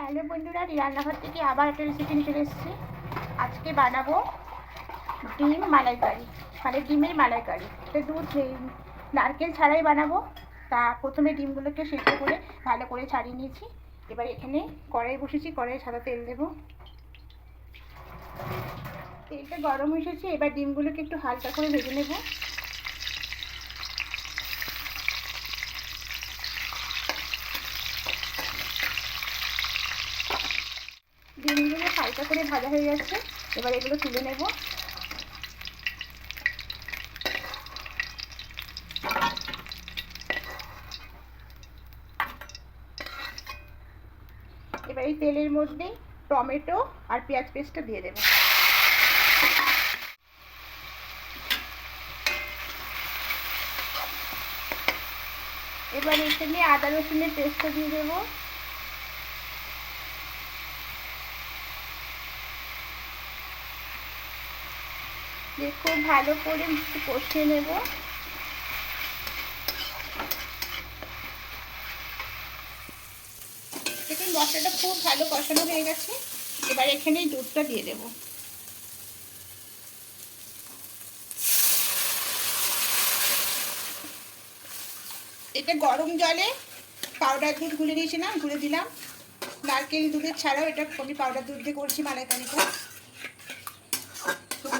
Hello বন্ধুরা, রান্নাঘর থেকে আবার একটা রেসিপি নিয়ে চলে এসেছি। আজকে বানাবো ডিম মালাইকারি মানে ডিমের মালাইকারি। তো দুধ নারকেল ছাড়াই বানাবো। তা প্রথমে ডিমগুলোকে সেদ্ধ করে ভালো করে ছাড়িয়ে নিয়েছি। এবার এখানে কড়াই বসেছি কড়াই সাদা তেল দেবো। তেলটা গরম এসেছে, এবার ডিমগুলোকে একটু হালকা করে ভেজে নেব। ডিমগুলো হালকা করে ভাজা হয়ে যাচ্ছে এবার এগুলো তুলে নেব। এবার এই তেলের মধ্যে টমেটো আর পেঁয়াজ পেস্টটা দিয়ে দেবো। এবার এখানে আদা রসুনের পেস্টটা দিয়ে দেবো। দিয়ে খুব ভালো করে কষিয়ে নেব। দেখুন, মশলাটা খুব ভালো কষানো হয়ে গেছে। এবার এখানে দুধটা দিয়ে দেব। এটা গরম জলে পাউডার দুধ গুলে দিয়েছিলাম গুলে দিলাম। নারকেল দুধের ছাড়াও এটা আমি পাউডার দুধ দিয়ে করছি মালাইকারিটা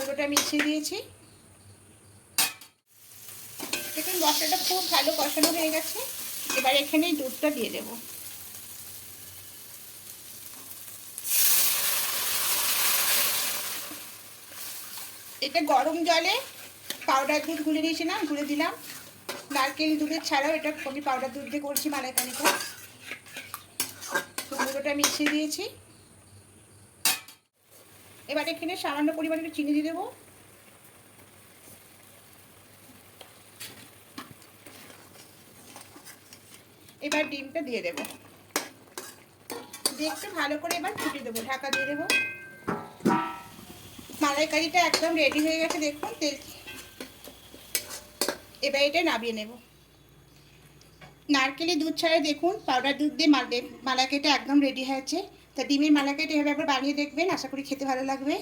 পুরোটা মিশিয়ে দিয়েছি। দেখুন, মশলাটা খুব ভালো কষানো হয়ে গেছে। এবার এখানেই দুধটা দিয়ে দেব। এটা গরম জলে পাউডার দুধ গুলে দিয়েছিলাম গুলে দিলাম। নারকেল দুধের ছাড়াও এটা আমি পাউডার দুধ দিয়ে করছি মালাইকারিটা পুরোটা মিশিয়ে দিয়েছি। এবার এখানে সামান্য পরিমাণে একটু চিনি দিয়ে দেবো। এবার ডিমটা দিয়ে দেবো। দিয়ে ভালো করে এবার ফুটে দেবো, ঢাকা দিয়ে দেবো। মালাইকারিটা একদম রেডি হয়ে গেছে, দেখুন, তেল এবার এটা নামিয়ে নেব। নারকেলের দুধ ছাড়া দেখুন, পাউডার দুধ দিয়ে মালাইকারিটা একদম রেডি হয়েছে। তা ডিমের মালাইকারিটা এভাবে একবার বানিয়ে দেখবেন, আশা করি খেতে ভালো লাগবে।